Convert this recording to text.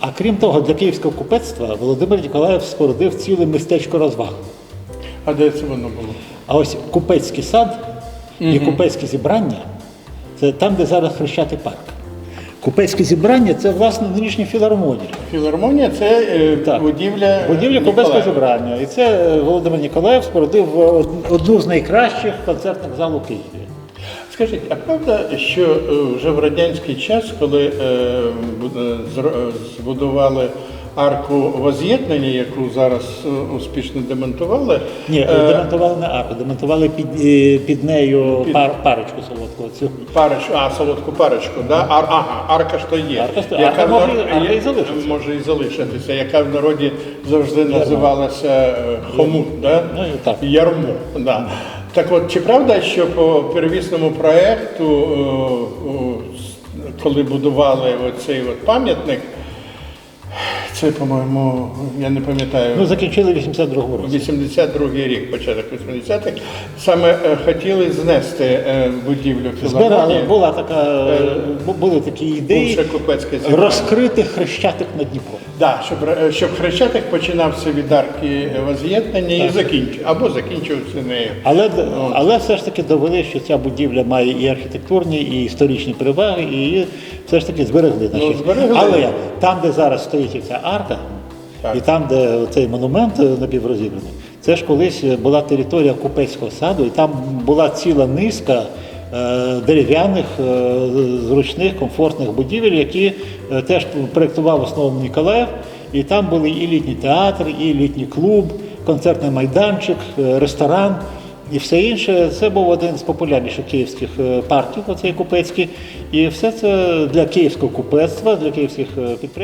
А крім того, для київського купецтва Володимир Ніколаєв спорудив ціле містечко розваг. А де це воно було? А ось купецький сад і купецьке зібрання це там, де зараз Хрещатий парк. Купецьке зібрання це власне нинішня філармонія. Філармонія це е, Так. будівля. Будівля Купецького зібрання. І це е, Володимир Ніколаєв спорудив одну з найкращих концертних зал у Києві. Скажіть, а правда, що е, вже в радянський час, коли е, е, збудували арку воз'єднання, яку зараз успішно демонтували, Ні, демонтували не арку, демонтували під, під нею Під- пар, парочку солодкого. Цю. Парочку, а, солодку парочку, да? Ар, ага, арка ж то є. Арка то- арка може- нар- арка і залишиться. Може і залишитися, яка в народі завжди називалася е, хомут, да? Ну, так. ярмо. Да. Так от, чи правда, що по первісному проєкту, е, коли будували оцей от пам'ятник, це, по-моєму, я не пам'ятаю. Ну, закінчили 82-му році. 82 рік, початок 80-х, саме е, хотіли знести е, будівлю Збирали, філармонії. була така, е, були такі ідеї Бувше купецьке зібрання. розкрити хрещатик на Дніпро. Да, щоб, е, щоб Хрещатик починався від арки воз'єднання і закінчив, або закінчився нею. Але, але все ж таки довели, що ця будівля має і архітектурні, і історичні переваги, і все ж таки зберегли. наші. Ну, зберегли. Але там, де зараз стоїть ця арка, Так. і там, де цей монумент е, напіврозібраний, це ж колись була територія купецького саду, і там була ціла низка е, дерев'яних, е, зручних, комфортних будівель, які е, теж проєктував в основному Ніколаєв. І там були і літній театр, і літній клуб, концертний майданчик, е, ресторан. І все інше це був один з популярніших київських е, парків, оцей купецький. І все це для київського купецтва, для київських е, підприємств.